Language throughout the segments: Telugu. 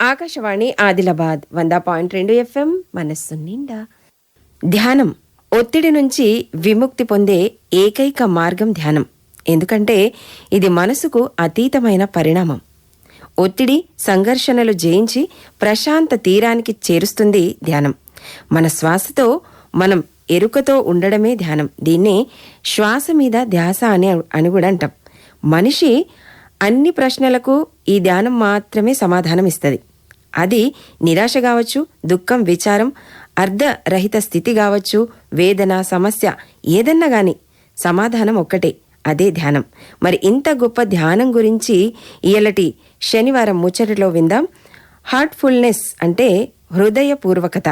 ఆకాశవాణి ఆదిలాబాద్ వంద పాయింట్ రెండు ఎఫ్ఎం మనస్సు నిండా. ధ్యానం ఒత్తిడి నుంచి విముక్తి పొందే ఏకైక మార్గం ధ్యానం. ఎందుకంటే ఇది మనసుకు అతీతమైన పరిణామం. ఒత్తిడి సంఘర్షణలు జయించి ప్రశాంత తీరానికి చేరుస్తుంది ధ్యానం. మన శ్వాసతో మనం ఎరుకతో ఉండడమే ధ్యానం. దీన్నే శ్వాస మీద ధ్యాస అని అని కూడా అంటాం. మనిషి అన్ని ప్రశ్నలకు ఈ ధ్యానం మాత్రమే సమాధానం ఇస్తుంది అది నిరాశ కావచ్చు దుఃఖం విచారం అర్ధరహిత స్థితి కావచ్చు వేదన సమస్య ఏదన్నా గాని సమాధానం ఒక్కటే అదే ధ్యానం. మరి ఇంత గొప్ప ధ్యానం గురించి ఇయలటి శనివారం ముచ్చటలో విందాం. హార్ట్ఫుల్నెస్ అంటే హృదయపూర్వకత.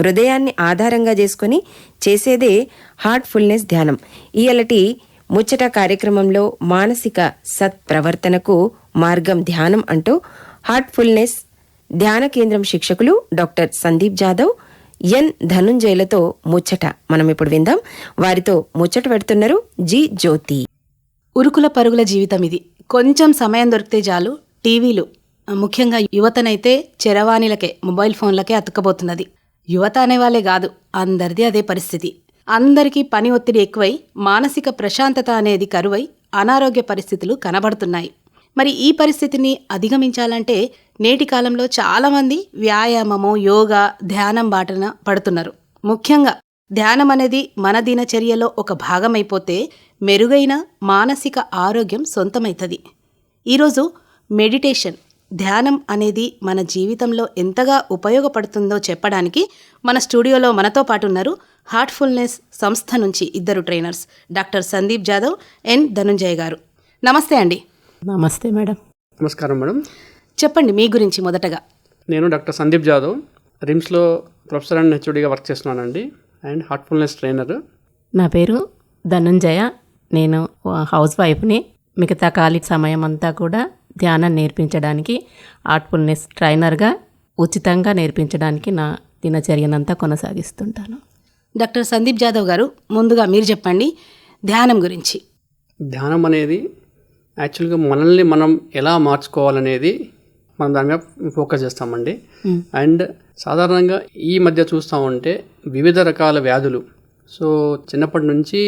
హృదయాన్ని ఆధారంగా చేసుకొని చేసేదే హార్ట్ఫుల్నెస్ ధ్యానం. ఇయలటి ముచ్చట కార్యక్రమంలో మానసిక సత్ప్రవర్తనకు మార్గం ధ్యానం అంటూ హార్ట్ఫుల్నెస్ ధ్యాన కేంద్రం శిక్షకులు డాక్టర్ సందీప్ జాదవ్ ఎన్ ధనుంజయలతో ముచ్చట మనం ఇప్పుడు విందాం. వారితో ముచ్చట పెడుతున్నారు జి జ్యోతి. ఉరుకుల పరుగుల జీవితం ఇది. కొంచెం సమయం దొరికితే చాలు టీవీలు. ముఖ్యంగా యువతనైతే చెరవాణిలకే మొబైల్ ఫోన్లకే అతుక్కబోతున్నది యువత అనేవాళ్ళే కాదు అందరిది అదే పరిస్థితి. అందరికీ పని ఒత్తిడి ఎక్కువై మానసిక ప్రశాంతత అనేది కరువై అనారోగ్య పరిస్థితులు కనబడుతున్నాయి. మరి ఈ పరిస్థితిని అధిగమించాలంటే నేటి కాలంలో చాలామంది వ్యాయామము యోగా ధ్యానం బాటన పడుతున్నారు. ముఖ్యంగా ధ్యానం అనేది మన దినచర్యలో ఒక భాగమైపోతే మెరుగైన మానసిక ఆరోగ్యం సొంతమవుతుంది ఈరోజు మెడిటేషన్ ధ్యానం అనేది మన జీవితంలో ఎంతగా ఉపయోగపడుతుందో చెప్పడానికి మన స్టూడియోలో మనతో పాటు ఉన్నారు హార్ట్ఫుల్నెస్ సంస్థ నుంచి ఇద్దరు ట్రైనర్స్ డాక్టర్ సందీప్ జాదవ్ ఎన్ ధనుంజయ్ గారు. నమస్తే అండి. నమస్తే మేడం. నమస్కారం మేడం. చెప్పండి మీ గురించి మొదటగా. నేను డాక్టర్ సందీప్ జాదవ్ రిమ్స్లో ప్రొఫెసర్ అండ్ హెచ్ఓడిగా వర్క్ చేస్తున్నానండి అండ్ హార్ట్ఫుల్నెస్ ట్రైనర్. నా పేరు ధనుంజయ. నేను హౌస్ వైఫ్ని. మిగతా ఖాళీ సమయం అంతా కూడా ధ్యానం నేర్పించడానికి ఆర్ట్ఫుల్నెస్ ట్రైనర్గా ఉచితంగా నేర్పించడానికి నా దినచర్యనంతా కొనసాగిస్తుంటాను. డాక్టర్ సందీప్ జాదవ్ గారు ముందుగా మీరు చెప్పండి ధ్యానం గురించి. ధ్యానం అనేది యాక్చువల్గా మనల్ని మనం ఎలా మార్చుకోవాలనేది మనం దాని మీద ఫోకస్ చేస్తామండి. అండ్ సాధారణంగా ఈ మధ్య చూస్తూ ఉంటే వివిధ రకాల వ్యాధులు. సో చిన్నప్పటి నుంచి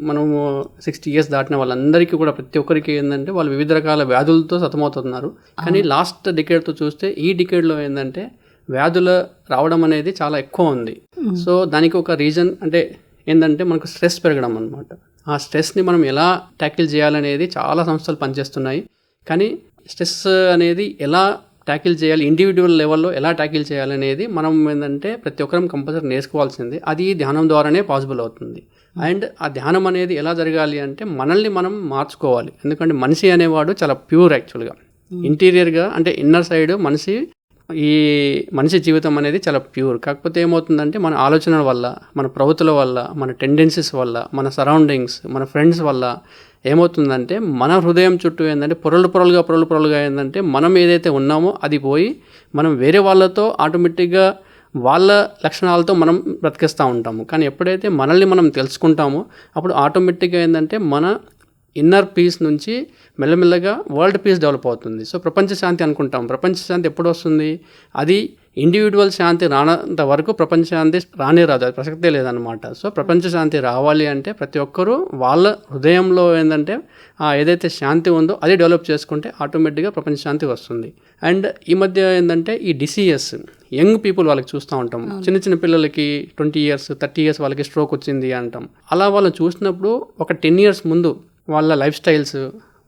మనము సిక్స్టీ ఇయర్స్ దాటిన వాళ్ళందరికీ కూడా ప్రతి ఒక్కరికి ఏంటంటే వాళ్ళు వివిధ రకాల వ్యాధులతో సతమవుతున్నారు. కానీ లాస్ట్ డికేడ్తో చూస్తే ఈ డికేడ్లో ఏంటంటే వ్యాధుల రావడం అనేది చాలా ఎక్కువ ఉంది. సో దానికి ఒక రీజన్ అంటే ఏంటంటే మనకు స్ట్రెస్ పెరగడం అనమాట ఆ స్ట్రెస్ని మనం ఎలా ట్యాకిల్ చేయాలనేది చాలా సంస్థలు పనిచేస్తున్నాయి. కానీ స్ట్రెస్ అనేది ఎలా ట్యాకిల్ చేయాలి ఇండివిజువల్ లెవెల్లో ఎలా ట్యాకిల్ చేయాలనేది మనం ఏంటంటే ప్రతి ఒక్కరం కంపల్సరీ నేర్చుకోవాల్సింది. అది ధ్యానం ద్వారానే పాసిబుల్ అవుతుంది. అండ్ ఆ ధ్యానం అనేది ఎలా జరగాలి అంటే మనల్ని మనం మార్చుకోవాలి. ఎందుకంటే మనిషి అనేవాడు చాలా ప్యూర్ యాక్చువల్గా. ఇంటీరియర్గా అంటే ఇన్నర్ సైడ్ మనిషి ఈ మనిషి జీవితం అనేది చాలా ప్యూర్. కాకపోతే ఏమవుతుందంటే మన ఆలోచనల వల్ల మన ప్రవృత్తుల వల్ల మన టెండెన్సీస్ వల్ల మన సరౌండింగ్స్ మన ఫ్రెండ్స్ వల్ల ఏమవుతుందంటే మన హృదయం చుట్టూ ఏంటంటే పొరలు పొరలుగా పొరలు పొరలుగా ఏంటంటే మనం ఏదైతే ఉన్నామో అది పోయి మనం వేరే వాళ్ళతో ఆటోమేటిక్గా వాళ్ళ లక్షణాలతో మనం బ్రతికిస్తూ ఉంటాము. కానీ ఎప్పుడైతే మనల్ని మనం తెలుసుకుంటామో అప్పుడు ఆటోమేటిక్గా ఏంటంటే మన ఇన్నర్ పీస్ నుంచి మెల్లమెల్లగా వరల్డ్ పీస్ డెవలప్ అవుతుంది. సో ప్రపంచ శాంతి అనుకుంటాం. ప్రపంచ శాంతి ఎప్పుడు వస్తుంది? అది ఇండివిజువల్ శాంతి రానంత వరకు ప్రపంచ శాంతి రానే రాదు. అది ప్రసక్తే లేదనమాట సో ప్రపంచ శాంతి రావాలి అంటే ప్రతి ఒక్కరూ వాళ్ళ హృదయంలో ఏంటంటే ఆ ఏదైతే శాంతి ఉందో అది డెవలప్ చేసుకుంటే ఆటోమేటిక్గా ప్రపంచ శాంతి వస్తుంది. అండ్ ఈ మధ్య ఏంటంటే ఈ డిసీఎస్ యంగ్ పీపుల్ వాళ్ళకి చూస్తూ ఉంటాం. చిన్న చిన్న పిల్లలకి ట్వంటీ ఇయర్స్ థర్టీ ఇయర్స్ వాళ్ళకి స్ట్రోక్ వచ్చింది అంటాం. అలా వాళ్ళని చూసినప్పుడు ఒక టెన్ ఇయర్స్ ముందు వాళ్ళ లైఫ్ స్టైల్స్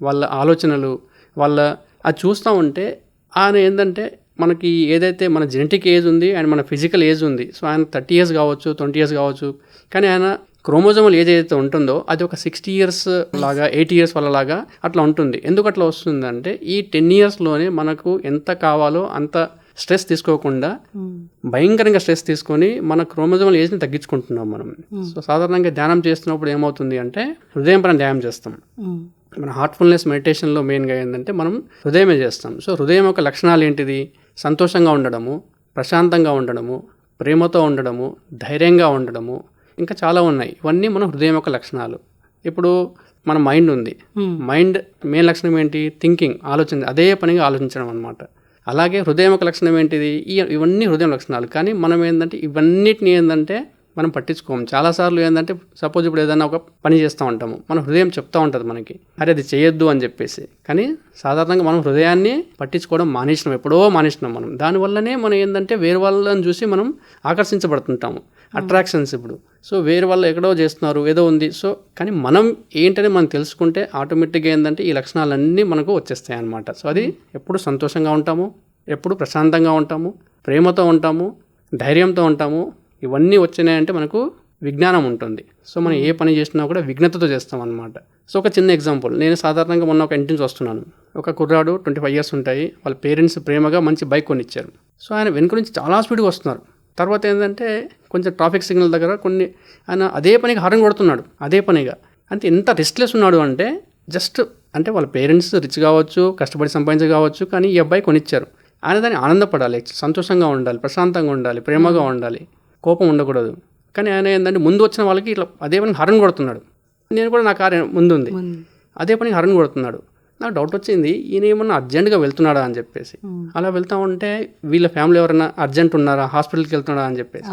వాళ్ళ ఆలోచనలు వాళ్ళ అది చూస్తూ ఉంటే ఆయన ఏంటంటే మనకి ఏదైతే మన జెనెటిక్ ఏజ్ ఉంది అండ్ మన ఫిజికల్ ఏజ్ ఉంది. సో ఆయన థర్టీ ఇయర్స్ కావచ్చు ట్వంటీ ఇయర్స్ కావచ్చు. కానీ ఆయన క్రోమోజోమల్ ఏజ్ ఏదైతే ఉంటుందో అది ఒక సిక్స్టీ ఇయర్స్ లాగా ఎయిటీ ఇయర్స్ లాగా అట్లా ఉంటుంది. ఎందుకు అట్లా వస్తుందంటే ఈ టెన్ ఇయర్స్లోనే మనకు ఎంత కావాలో అంత స్ట్రెస్ తీసుకోకుండా భయంకరంగా స్ట్రెస్ తీసుకొని మన క్రోమోజోమల్ ఏజ్ని తగ్గించుకుంటున్నాం మనం. సో సాధారణంగా ధ్యానం చేస్తున్నప్పుడు ఏమవుతుంది అంటే హృదయం పైన ధ్యానం చేస్తాం. మన హార్ట్ఫుల్నెస్ మెడిటేషన్లో మెయిన్గా ఏంటంటే మనం హృదయమే చేస్తాం. సో హృదయం యొక్క లక్షణాలు ఏంటిది? సంతోషంగా ఉండడము ప్రశాంతంగా ఉండడము ప్రేమతో ఉండడము ధైర్యంగా ఉండడము ఇంకా చాలా ఉన్నాయి. ఇవన్నీ మన హృదయం యొక్క లక్షణాలు. ఇప్పుడు మన మైండ్ ఉంది. మైండ్ మెయిన్ లక్షణం ఏంటి? థింకింగ్ ఆలోచన అదే పనిగా ఆలోచించడం అనమాట అలాగే హృదయం ఒక లక్షణం ఏంటిది? ఈ ఇవన్నీ హృదయం లక్షణాలు. కానీ మనం ఏంటంటే ఇవన్నిటిని ఏంటంటే మనం పట్టించుకోము. చాలాసార్లు ఏంటంటే సపోజ్ ఇప్పుడు ఏదైనా ఒక పని చేస్తూ ఉంటాము. మన హృదయం చెప్తా ఉంటుంది మనకి అరే అది చేయొద్దు అని చెప్పేసి. కానీ సాధారణంగా మనం హృదయాన్ని పట్టించుకోవడం మానేసినాం ఎప్పుడో మానేసినాం మనం. దానివల్లనే మనం ఏంటంటే వేరే వాళ్ళని చూసి మనం ఆకర్షించబడుతుంటాము. అట్రాక్షన్స్ ఇప్పుడు. సో వేరే వాళ్ళు ఎక్కడో చేస్తున్నారు ఏదో ఉంది. సో కానీ మనం ఏంటని మనం తెలుసుకుంటే ఆటోమేటిక్గా ఏంటంటే ఈ లక్షణాలన్నీ మనకు వచ్చేస్తాయి అన్నమాట. సో అది ఎప్పుడు సంతోషంగా ఉంటాము ఎప్పుడు ప్రశాంతంగా ఉంటాము ప్రేమతో ఉంటాము ధైర్యంతో ఉంటాము ఇవన్నీ వచ్చినాయంటే మనకు విజ్ఞానం ఉంటుంది. సో మనం ఏ పని చేసినా కూడా విఘ్నతతో చేస్తాం అనమాట సో ఒక చిన్న ఎగ్జాంపుల్ నేను సాధారణంగా మొన్న ఒక ఇంటి నుంచి వస్తున్నాను ఒక కుర్రాడు ట్వంటీ ఫైవ్ ఇయర్స్ ఉంటాయి. వాళ్ళ పేరెంట్స్ ప్రేమగా మంచి బైక్ కొనిచ్చారు. సో ఆయన వెనుక నుంచి చాలా స్పీడ్గా వస్తున్నారు తర్వాత ఏంటంటే కొంచెం ట్రాఫిక్ సిగ్నల్ దగ్గర కొన్ని ఆయన అదే పనిగా హారం కొడుతున్నాడు. అదే పనిగా. అంటే ఎంత రెస్ట్లెస్ ఉన్నాడు అంటే జస్ట్ అంటే వాళ్ళ పేరెంట్స్ రిచ్ కావచ్చు కష్టపడి సంపాదించి కావచ్చు కానీ ఈ అబ్బాయి కొనిచ్చారు. ఆయన దాన్ని ఆనందపడాలి. సంతోషంగా ఉండాలి. ప్రశాంతంగా ఉండాలి. ప్రేమగా ఉండాలి. కోపం ఉండకూడదు. కానీ ఆయన ఏంటంటే ముందు వచ్చిన వాళ్ళకి ఇట్లా అదే పని హరన్ కొడుతున్నాడు. నేను కూడా నా కారు ముందు. ఉంది అదే పని హరన్ కొడుతున్నాడు. నాకు డౌట్ వచ్చింది ఈయన ఏమన్నా అర్జెంటుగా వెళ్తున్నాడా అని చెప్పేసి. అలా వెళ్తా ఉంటే వీళ్ళ ఫ్యామిలీ ఎవరైనా అర్జెంట్ ఉన్నారా హాస్పిటల్కి వెళ్తున్నాడా అని చెప్పేసి.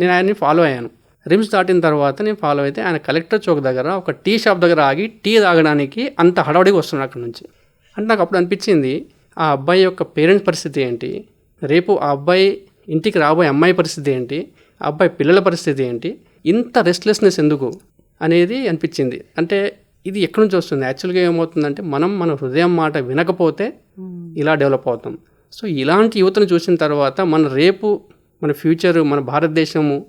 నేను ఆయన్ని ఫాలో అయ్యాను. రిమ్స్ దాటిన తర్వాత నేను ఫాలో అయితే ఆయన కలెక్టర్ చౌక్ దగ్గర ఒక టీ షాప్ దగ్గర ఆగి టీ తాగడానికి అంత హడావుడిగా వస్తున్నాడు అక్కడ నుంచి. అంటే నాకు అప్పుడు అనిపించింది ఆ అబ్బాయి యొక్క పేరెంట్స్ పరిస్థితి ఏంటి? రేపు ఆ అబ్బాయి ఇంటికి రాబోయే అమ్మాయి పరిస్థితి ఏంటి? అబ్బాయి పిల్లల పరిస్థితి ఏంటి? ఇంత రెస్ట్లెస్నెస్ ఎందుకు? అనేది అనిపించింది. అంటే ఇది ఎక్కడి నుంచి వస్తుంది? యాక్చువల్గా ఏమవుతుందంటే మనం మన హృదయం మాట వినకపోతే ఇలా డెవలప్ అవుతాం. సో ఇలాంటి యువతను చూసిన తర్వాత మన రేపు మన ఫ్యూచర్ మన భారతదేశము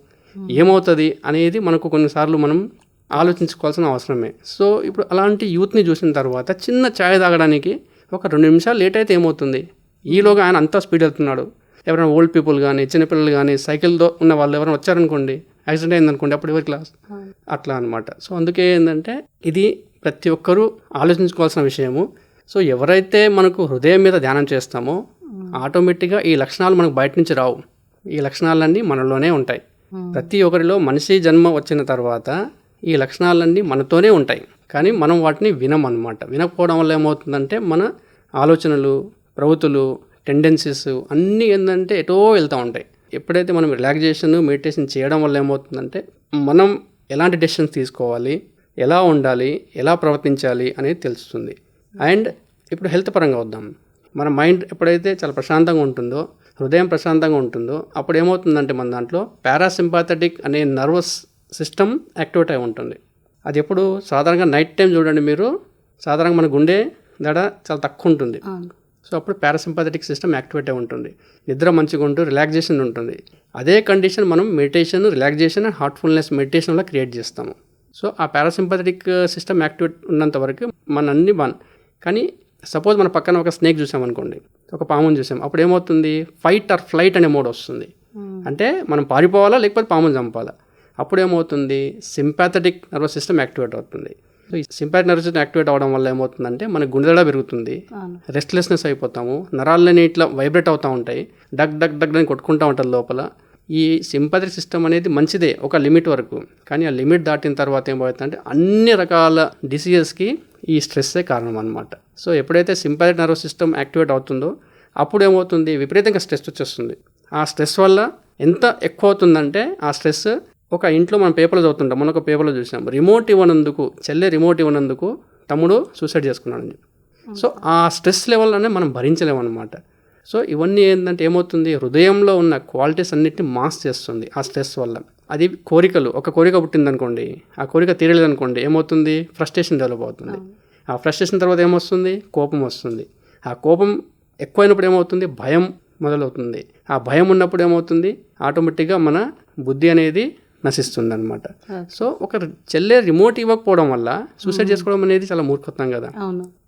ఏమవుతుంది అనేది మనకు కొన్నిసార్లు మనం ఆలోచించుకోవాల్సిన అవసరమే. సో ఇప్పుడు అలాంటి యూత్ని చూసిన తర్వాత చిన్న ఛాయ్ తాగడానికి ఒక రెండు నిమిషాలు లేట్ అయితే ఏమవుతుంది? ఈలోగా ఆయన అంతా స్పీడ్ వెళ్తున్నాడు. ఎవరైనా ఓల్డ్ పీపుల్ కానీ చిన్నపిల్లలు కానీ సైకిల్తో ఉన్న వాళ్ళు ఎవరైనా వచ్చారనుకోండి యాక్సిడెంట్ అయిందనుకోండి అప్పుడు ఎవరి క్లాస్ అట్లా అనమాట సో అందుకే ఏంటంటే ఇది ప్రతి ఒక్కరూ ఆలోచించుకోవాల్సిన విషయము. సో ఎవరైతే మనకు హృదయం మీద ధ్యానం చేస్తామో ఆటోమేటిక్గా ఈ లక్షణాలు మనకు బయట నుంచి రావు. ఈ లక్షణాలన్నీ మనలోనే ఉంటాయి. ప్రతి ఒక్కరిలో మనిషి జన్మ వచ్చిన తర్వాత ఈ లక్షణాలన్నీ మనతోనే ఉంటాయి. కానీ మనం వాటిని వినం అనమాట వినకపోవడం వల్ల ఏమవుతుందంటే మన ఆలోచనలు ప్రవృత్తులు టెండెన్సీస్ అన్నీ ఏంటంటే ఎటో వెళ్తూ ఉంటాయి. ఎప్పుడైతే మనం రిలాక్సేషన్ మెడిటేషన్ చేయడం వల్ల ఏమవుతుందంటే మనం ఎలాంటి డెసిషన్స్ తీసుకోవాలి ఎలా ఉండాలి ఎలా ప్రవర్తించాలి అనేది తెలుస్తుంది. అండ్ ఇప్పుడు హెల్త్ పరంగా వద్దాం. మన మైండ్ ఎప్పుడైతే చాలా ప్రశాంతంగా ఉంటుందో హృదయం ప్రశాంతంగా ఉంటుందో అప్పుడు ఏమవుతుందంటే మన దాంట్లో పారాసింపాథటిక్ అనే నర్వస్ సిస్టమ్ యాక్టివేట్ అయి ఉంటుంది. అది ఎప్పుడు సాధారణంగా నైట్ టైం చూడండి మీరు. సాధారణంగా మన గుండె దడ చాలా తక్కువ ఉంటుంది. సో అప్పుడు పారాసింపాథటిక్ సిస్టమ్ యాక్టివేట్ అయి ఉంటుంది. నిద్ర మంచిగా ఉంటూ రిలాక్సేషన్ ఉంటుంది. అదే కండిషన్ మనం మెడిటేషన్ రిలాక్సేషన్ అండ్ హార్ట్ఫుల్నెస్ మెడిటేషన్లో క్రియేట్ చేస్తాము. సో ఆ పారాసింపాథటిక్ సిస్టమ్ యాక్టివేట్ ఉన్నంత వరకు మన అన్ని బాన్ కానీ సపోజ్ మన పక్కన ఒక స్నేక్ చూసామనుకోండి. ఒక పాముని చూసాం. అప్పుడు ఏమవుతుంది? ఫైట్ ఆర్ ఫ్లైట్ అనే మోడ్ వస్తుంది. అంటే మనం పారిపోవాలా లేకపోతే పాముని చంపాలా? అప్పుడు ఏమవుతుంది? సింపాథటిక్ నర్వస్ సిస్టమ్ యాక్టివేట్ అవుతుంది. సో ఈ సింపాథిక్ నర్వస్ సిస్టమ్ యాక్టివేట్ అవడం వల్ల ఏమవుతుందంటే మన గుండెడ పెరుగుతుంది. రెస్ట్లెస్నెస్ అయిపోతాము. నరాలన్నీ ఇట్లా వైబ్రేట్ అవుతూ ఉంటాయి. డగ్ డగ్ డగ్ అని కొట్టుకుంటూ ఉంటుంది లోపల. ఈ సింపథిక్ సిస్టమ్ అనేది మంచిదే ఒక లిమిట్ వరకు. కానీ ఆ లిమిట్ దాటిన తర్వాత ఏమవుతుందంటే అన్ని రకాల డిసీజెస్కి ఈ స్ట్రెస్సే కారణం అనమాట సో ఎప్పుడైతే సింపథిక్ నర్వస్ సిస్టమ్ యాక్టివేట్ అవుతుందో అప్పుడు ఏమవుతుంది? విపరీతంగా స్ట్రెస్ వచ్చేస్తుంది. ఆ స్ట్రెస్ వల్ల ఎంత ఎక్కువ అవుతుందంటే ఆ స్ట్రెస్ ఒక ఇంట్లో మనం పేపర్లో చదువుతుంటాం. మనకు పేపర్లో చూసాం రిమోట్ ఇవ్వనందుకు చెల్లె రిమోట్ ఇవ్వనందుకు తమ్ముడు సూసైడ్ చేసుకున్నాడు అని సో ఆ స్ట్రెస్ లెవెల్ అనేది మనం భరించలేము అనమాట సో ఇవన్నీ ఏంటంటే ఏమవుతుంది? హృదయంలో ఉన్న క్వాలిటీస్ అన్నిటిని మాస్ చేస్తుంది ఆ స్ట్రెస్ వల్ల. అది కోరికలు. ఒక కోరిక పుట్టిందనుకోండి ఆ కోరిక తీరలేదనుకోండి ఏమవుతుంది? ఫ్రస్ట్రేషన్ డెవలప్ అవుతుంది. ఆ ఫ్రస్ట్రేషన్ తర్వాత ఏమొస్తుంది? కోపం వస్తుంది. ఆ కోపం ఎక్కువైనప్పుడు ఏమవుతుంది? భయం మొదలవుతుంది. ఆ భయం ఉన్నప్పుడు ఏమవుతుంది? ఆటోమేటిక్గా మన బుద్ధి అనేది నశిస్తుంది అనమాట సో ఒక చెల్లె రిమోట్ ఇవ్వకపోవడం వల్ల సూసైడ్ చేసుకోవడం అనేది చాలా మూర్ఖత్వం కదా.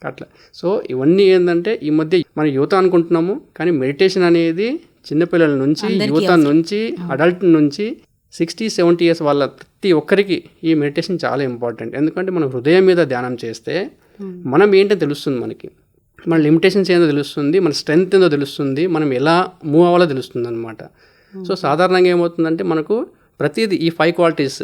అట్లా. సో ఇవన్నీ ఏంటంటే ఈ మధ్య మన యువత అనుకుంటున్నాము కానీ మెడిటేషన్ అనేది చిన్నపిల్లల నుంచి యువత నుంచి అడల్ట్ నుంచి సిక్స్టీ సెవెంటీ ఇయర్స్ వాళ్ళ ప్రతి ఒక్కరికి ఈ మెడిటేషన్ చాలా ఇంపార్టెంట్ ఎందుకంటే మనం హృదయం మీద ధ్యానం చేస్తే మనం ఏంటో తెలుస్తుంది మనకి. మన లిమిటేషన్స్ ఏందో తెలుస్తుంది మన స్ట్రెంగ్త్ ఏందో తెలుస్తుంది మనం ఎలా మూవ్ అవ్వాలో తెలుస్తుంది అనమాట సో సాధారణంగా ఏమవుతుందంటే మనకు ప్రతిదీ ఈ ఫైవ్ క్వాలిటీస్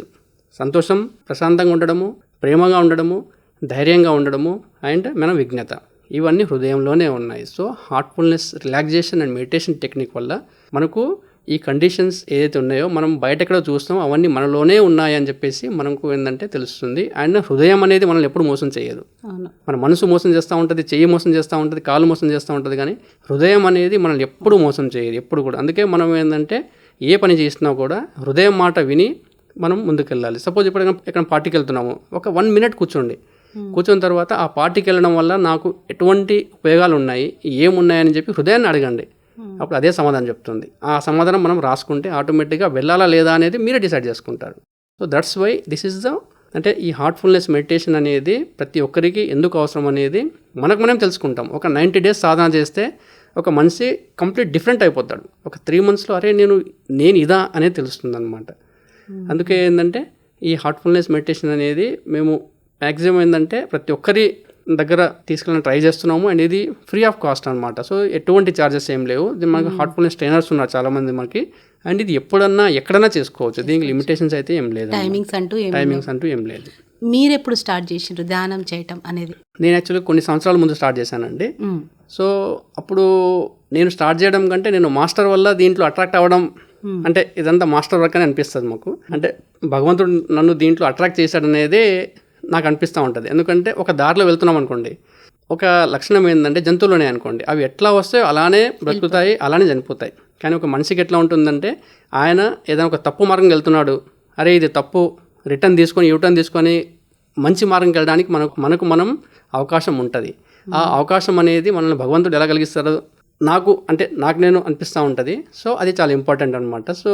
సంతోషం ప్రశాంతంగా ఉండడము ప్రేమగా ఉండడము ధైర్యంగా ఉండడము అండ్ మన విజ్ఞత ఇవన్నీ హృదయంలోనే ఉన్నాయి. So heartfulness relaxation and meditation technique వల్ల మనకు ఈ కండిషన్స్ ఏదైతే ఉన్నాయో మనం బయట ఎక్కడో చూస్తామో అవన్నీ మనలోనే ఉన్నాయి అని చెప్పేసి మనకు ఏంటంటే తెలుస్తుంది. అండ్ హృదయం అనేది మనల్ని ఎప్పుడు మోసం చేయదు. మన మనసు మోసం చేస్తూ ఉంటుంది చెయ్యి మోసం చేస్తూ ఉంటుంది కాలు మోసం చేస్తూ ఉంటుంది కానీ హృదయం అనేది మనల్ని ఎప్పుడు మోసం చేయదు ఎప్పుడు కూడా. అందుకే మనం ఏంటంటే ఏ పని చేసినా కూడా హృదయం మాట విని మనం ముందుకెళ్ళాలి. సపోజ్ ఇప్పుడు ఎక్కడ పార్టీకి వెళ్తున్నాము. ఒక వన్ మినిట్ కూర్చోండి. కూర్చున్న తర్వాత ఆ పార్టీకి వెళ్ళడం వల్ల నాకు ఎటువంటి ఉపయోగాలు ఉన్నాయి? ఏమున్నాయని చెప్పి హృదయాన్ని అడగండి. అప్పుడు అదే సమాధానం చెప్తుంది. ఆ సమాధానం మనం రాసుకుంటే ఆటోమేటిక్గా వెళ్ళాలా లేదా అనేది మీరే డిసైడ్ చేసుకుంటారు. So that's why this is the అంటే ఈ హార్ట్ఫుల్నెస్ మెడిటేషన్ అనేది ప్రతి ఒక్కరికి ఎందుకు అవసరం అనేది మనకు మనం తెలుసుకుంటాం. ఒక నైంటీ డేస్ సాధన చేస్తే ఒక మనిషి కంప్లీట్ డిఫరెంట్ అయిపోతాడు. ఒక త్రీ మంత్స్లో అరే నేను నేను ఇదా అనేది తెలుస్తుంది అనమాట అందుకే ఏంటంటే ఈ హార్ట్ఫుల్నెస్ మెడిటేషన్ అనేది మేము మ్యాక్సిమం ఏంటంటే ప్రతి ఒక్కరి దగ్గర తీసుకెళ్ళి ట్రై చేస్తున్నాము. అండ్ ఇది ఫ్రీ ఆఫ్ కాస్ట్ అనమాట సో ఎటువంటి ఛార్జెస్ ఏం లేవు. మనకి హార్ట్ఫుల్నెస్ ట్రైనర్స్ ఉన్నారు చాలామంది మనకి. అండ్ ఇది ఎప్పుడన్నా ఎక్కడన్నా చేసుకోవచ్చు. దీనికి లిమిటేషన్స్ అయితే ఏం లేదు టైమింగ్స్ అంటూ టైమింగ్స్ అంటూ ఏం లేదు. మీరు ఎప్పుడు స్టార్ట్ చేసిండ్రు ధ్యానం చేయటం అనేది? నేను యాక్చువల్లీ కొన్ని సంవత్సరాల ముందు స్టార్ట్ చేశానండి. సో అప్పుడు నేను స్టార్ట్ చేయడం కంటే నేను మాస్టర్ వల్ల దీంట్లో అట్రాక్ట్ అవ్వడం అంటే ఇదంతా మాస్టర్ వర్క్ అని అనిపిస్తుంది మాకు. అంటే భగవంతుడు నన్ను దీంట్లో అట్రాక్ట్ చేశాడనేదే నాకు అనిపిస్తూ ఉంటుంది. ఎందుకంటే ఒక దారిలో వెళ్తున్నాం అనుకోండి. ఒక లక్షణం ఏంటంటే జంతువులోనే అనుకోండి. అవి ఎట్లా వస్తాయో అలానే బ్రతుకుతాయి అలానే చనిపోతాయి. కానీ ఒక మనిషికి ఎట్లా ఉంటుందంటే ఆయన ఏదైనా ఒక తప్పు మార్గం వెళ్తున్నాడు. అరే ఇది తప్పు. రిటర్న్ తీసుకొని యూటర్న్ తీసుకొని మంచి మార్గంకి వెళ్ళడానికి మనకు మనకు మనం అవకాశం ఉంటుంది. ఆ అవకాశం అనేది మనల్ని భగవంతుడు ఎలా కలిగిస్తారో నాకు అంటే నాకు నేను అనిపిస్తూ ఉంటుంది. సో అది చాలా ఇంపార్టెంట్ అనమాట సో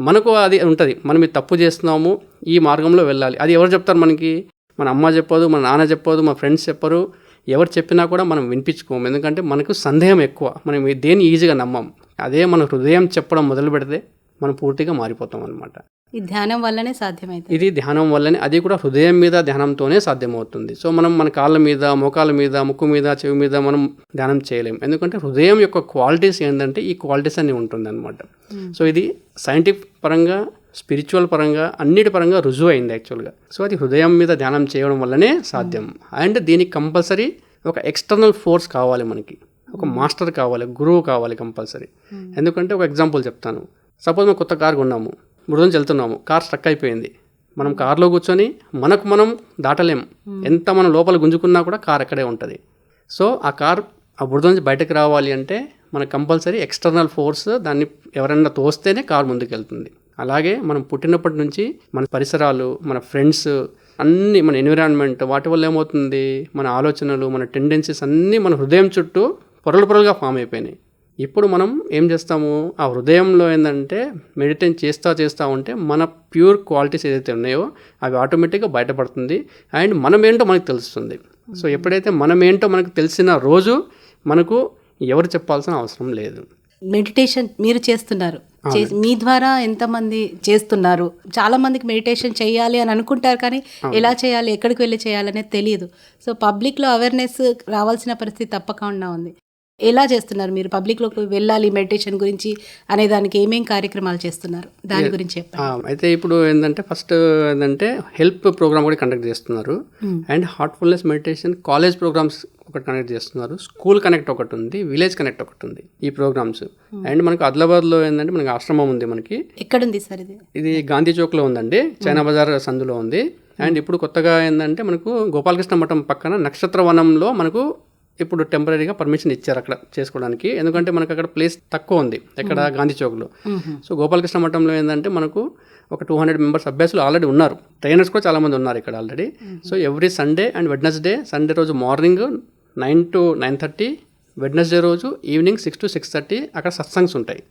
మనకు అది ఉంటుంది. మనం ఇది తప్పు చేస్తున్నాము ఈ మార్గంలో వెళ్ళాలి. అది ఎవరు చెప్తారు మనకి? మన అమ్మ చెప్పదు మన నాన్న చెప్పదు మా ఫ్రెండ్స్ చెప్పరు. ఎవరు చెప్పినా కూడా మనం వినిపించుకోము. ఎందుకంటే మనకు సందేహం ఎక్కువ. మనం దేన్ని ఈజీగా నమ్మం. అదే మన హృదయం చెప్పడం మొదలు పెడితే మనం పూర్తిగా మారిపోతాం అనమాట ఈ ధ్యానం వల్లనే సాధ్యమైంది ఇది ధ్యానం వల్లనే అది కూడా హృదయం మీద ధ్యానంతోనే సాధ్యమవుతుంది. సో మనం మన కాళ్ళ మీద మోకాళ్ళ మీద ముక్కు మీద చెవి మీద మనం ధ్యానం చేయలేం. ఎందుకంటే హృదయం యొక్క క్వాలిటీస్ ఏంటంటే ఈ క్వాలిటీస్ అన్ని ఉంటుంది అనమాట సో ఇది సైంటిఫిక్ పరంగా స్పిరిచువల్ పరంగా అన్నిటి పరంగా రుజువు అయింది యాక్చువల్గా. సో అది హృదయం మీద ధ్యానం చేయడం వల్లనే సాధ్యం. అండ్ దీనికి కంపల్సరీ ఒక ఎక్స్టర్నల్ ఫోర్స్ కావాలి మనకి. ఒక మాస్టర్ కావాలి గురువు కావాలి కంపల్సరీ. ఎందుకంటే ఒక ఎగ్జాంపుల్ చెప్తాను. సపోజ్ మేము కొత్త కార్ కొన్నాము మూడు రోజులు వెళ్తున్నాము కార్ స్ట్రక్ అయిపోయింది. మనం కార్లో కూర్చొని మనకు మనం దాటలేం. ఎంత మనం లోపల గుంజుకున్నా కూడా కార్ అక్కడే ఉంటుంది. సో ఆ కార్ ఆ బురద నుంచి బయటకు రావాలి అంటే మనకు కంపల్సరీ ఎక్స్టర్నల్ ఫోర్స్ దాన్ని ఎవరైనా తోస్తేనే కార్ ముందుకెళ్తుంది. అలాగే మనం పుట్టినప్పటి నుంచి మన పరిసరాలు మన ఫ్రెండ్స్ అన్నీ మన ఎన్విరాన్మెంట్ వాటి వల్ల ఏమవుతుంది? మన ఆలోచనలు మన టెండెన్సీస్ అన్నీ మన హృదయం చుట్టూ పొరలు పొరలుగా ఫామ్ అయిపోయినాయి. ఇప్పుడు మనం ఏం చేస్తాము? ఆ హృదయంలో ఏంటంటే మెడిటేట్ చేస్తూ చేస్తూ ఉంటే మన ప్యూర్ క్వాలిటీస్ ఏదైతే ఉన్నాయో అవి ఆటోమేటిక్గా బయటపడుతుంది. అండ్ మనం ఏంటో మనకు తెలుస్తుంది. సో ఎప్పుడైతే మనం ఏంటో మనకు తెలిసిన రోజు మనకు ఎవరు చెప్పాల్సిన అవసరం లేదు. మెడిటేషన్ మీరు చేస్తున్నారు. మీ ద్వారా ఎంతమంది చేస్తున్నారు? చాలా మందికి మెడిటేషన్ చేయాలి అని అనుకుంటారు కానీ ఎలా చేయాలి? ఎక్కడికి వెళ్ళి చేయాలనేది తెలియదు సో పబ్లిక్లో అవేర్నెస్ రావాల్సిన పరిస్థితి తప్పకుండా ఉంది. ఎలా చేస్తున్నారు మీరు? పబ్లిక్లోకి వెళ్ళాలి మెడిటేషన్ గురించి అనే దానికి ఏమేం కార్యక్రమాలు చేస్తున్నారు? దాని గురించి చెప్పండి. అయితే ఇప్పుడు ఏంటంటే ఫస్ట్ ఏంటంటే హెల్ప్ ప్రోగ్రామ్ కూడా కండక్ట్ చేస్తున్నారు. And heartfulness meditation college programs ఒకటి కండక్ట్ చేస్తున్నారు. స్కూల్ కనెక్ట్ ఒకటి ఉంది విలేజ్ కనెక్ట్ ఒకటి ఉంది ఈ ప్రోగ్రామ్స్. అండ్ మనకు ఆదిలాబాద్లో ఏంటంటే మనకి ఆశ్రమం ఉంది మనకి. ఎక్కడుంది సార్ ఇది? ఇది గాంధీ చౌక్లో ఉందండి చైనా బజార్ సందులో ఉంది. అండ్ ఇప్పుడు కొత్తగా ఏంటంటే మనకు గోపాలకృష్ణ మఠం పక్కన నక్షత్ర వనంలో మనకు ఇప్పుడు టెంపరీగా పర్మిషన్ ఇచ్చారు అక్కడ చేసుకోవడానికి. ఎందుకంటే మనకు అక్కడ ప్లేస్ తక్కువ ఉంది. ఎక్కడ? గాంధీ చౌక్లో. సో గోపాలకృష్ణ మఠంలో ఏంటంటే మనకు ఒక టూ హండ్రెడ్ మెంబర్స్ అభ్యాసులు ఆల్రెడీ ఉన్నారు. ట్రైనర్స్ కూడా చాలామంది ఉన్నారు ఇక్కడ already. So every Sunday and Wednesday Sunday రోజు morning nine to nine thirty Wednesday రోజు evening six to six thirty అక్కడ సత్సంగ్స్ ఉంటాయి.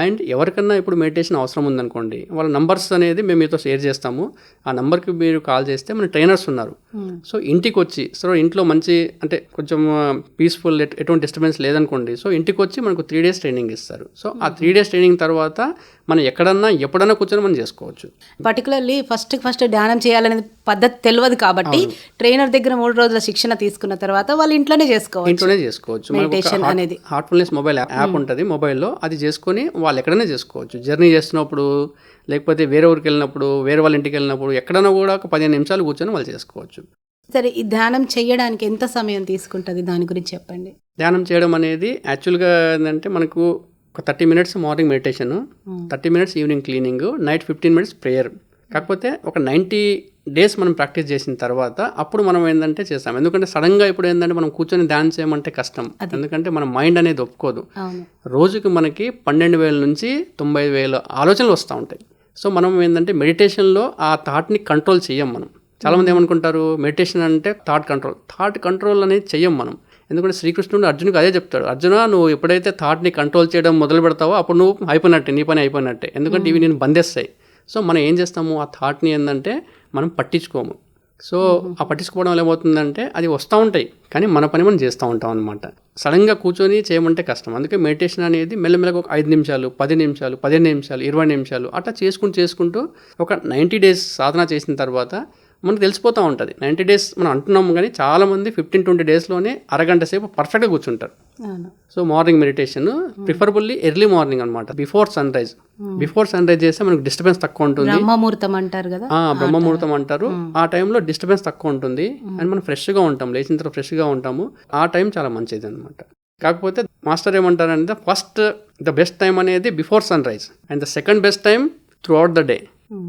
అండ్ ఎవరికన్నా ఇప్పుడు మెడిటేషన్ అవసరం ఉందనుకోండి వాళ్ళ నంబర్స్ అనేది మేము మీతో షేర్ చేస్తాము. ఆ నంబర్కి మీరు కాల్ చేస్తే మన ట్రైనర్స్ ఉన్నారు. సో ఇంటికి వచ్చి సో ఇంట్లో మంచి అంటే కొంచెం పీస్ఫుల్ ఎటువంటి డిస్టర్బెన్స్ లేదనుకోండి సో ఇంటికి వచ్చి మనకు త్రీ డేస్ ట్రైనింగ్ ఇస్తారు. సో ఆ త్రీ డేస్ ట్రైనింగ్ తర్వాత మనం ఎక్కడన్నా ఎప్పుడన్నా కూర్చొని మనం చేసుకోవచ్చు. పర్టికులర్లీ ఫస్ట్ ఫస్ట్ ధ్యానం చేయాలనే పద్ధతి తెలియదు కాబట్టి ట్రైనర్ దగ్గర మూడు రోజుల శిక్షణ తీసుకున్న తర్వాత వాళ్ళు ఇంట్లోనే చేసుకోవచ్చు. ఇంట్లోనే చేసుకోవచ్చు. హార్ట్ఫుల్నెస్ మొబైల్ యాప్ ఉంటుంది. మొబైల్లో అది చేసుకొని వాళ్ళు ఎక్కడైనా చేసుకోవచ్చు. జర్నీ చేస్తున్నప్పుడు లేకపోతే వేరే ఊరికి వెళ్ళినప్పుడు వేరే వాళ్ళ ఇంటికి వెళ్ళినప్పుడు ఎక్కడైనా కూడా ఒక పదిహేను నిమిషాలు కూర్చొని వాళ్ళు చేసుకోవచ్చు. సరే ఈ ధ్యానం చేయడానికి ఎంత సమయం తీసుకుంటుంది? దాని గురించి చెప్పండి. ధ్యానం చేయడం అనేది యాక్చువల్గా ఏంటంటే మనకు ఒక thirty minutes morning meditation thirty minutes evening cleaning night fifteen minutes prayer. కాకపోతే ఒక నైంటీ డేస్ మనం ప్రాక్టీస్ చేసిన తర్వాత అప్పుడు మనం ఏంటంటే చేస్తాం. ఎందుకంటే సడన్గా ఇప్పుడు ఏంటంటే మనం కూర్చొని ధ్యానం చేయమంటే కష్టం. ఎందుకంటే మన మైండ్ అనేది ఒప్పుకోదు. రోజుకి మనకి పన్నెండు వేల నుంచి తొంభై వేల ఆలోచనలు వస్తూ ఉంటాయి. సో మనం ఏంటంటే మెడిటేషన్లో ఆ థాట్ని కంట్రోల్ చేయం మనం. చాలామంది ఏమనుకుంటారు? మెడిటేషన్ అంటే థాట్ కంట్రోల్. థాట్ కంట్రోల్ అనేది చెయ్యం మనం. ఎందుకంటే శ్రీకృష్ణుడు అర్జునుడికి అదే చెప్తాడు. అర్జున నువ్వు ఎప్పుడైతే థాట్ని కంట్రోల్ చేయడం మొదలు పెడతావో అప్పుడు నువ్వు అయిపోయినట్టే నీ పని అయిపోయినట్టే. ఎందుకంటే ఇవి నేను బంధిస్తాయి. సో మనం ఏం చేస్తాము? ఆ థాట్ని ఏంటంటే మనం పట్టించుకోము. సో ఆ పట్టించుకోవడం వల్ల ఏమవుతుందంటే అది వస్తూ ఉంటాయి. కానీ మన పని మనం చేస్తూ ఉంటాం అనమాట సడన్గా కూర్చొని చేయమంటే కష్టం. అందుకే మెడిటేషన్ అనేది మెల్లమెల్లగా ఒక ఐదు నిమిషాలు పది నిమిషాలు పదిహేను నిమిషాలు ఇరవై నిమిషాలు అట్లా చేసుకుంటూ చేసుకుంటూ ఒక నైంటీ డేస్ సాధన చేసిన తర్వాత మనకు తెలిసిపోతూ ఉంటుంది. నైంటీ డేస్ మనం అంటున్నాము కానీ చాలామంది ఫిఫ్టీన్ ట్వంటీ డేస్లోనే అరగంట సేపు పర్ఫెక్ట్గా కూర్చుంటారు. So morning meditation preferably early morning అనమాట before sunrise. Before sunrise చేస్తే మనకు డిస్టర్బెన్స్ తక్కువ ఉంటుంది. బ్రహ్మముహూర్తం అంటారు కదా ఆ, బ్రహ్మముహూర్తం అంటారు. ఆ టైంలో డిస్టర్బెన్స్ తక్కువ ఉంటుంది. అండ్ మనం ఫ్రెష్గా ఉంటాం లేచిన తర్వాత ఫ్రెష్గా ఉంటాము. ఆ టైం చాలా మంచిది అనమాట కాకపోతే మాస్టర్ ఏమంటారంటే ఫస్ట్ ద బెస్ట్ టైం అనేది before sunrise and the second best time throughout the day.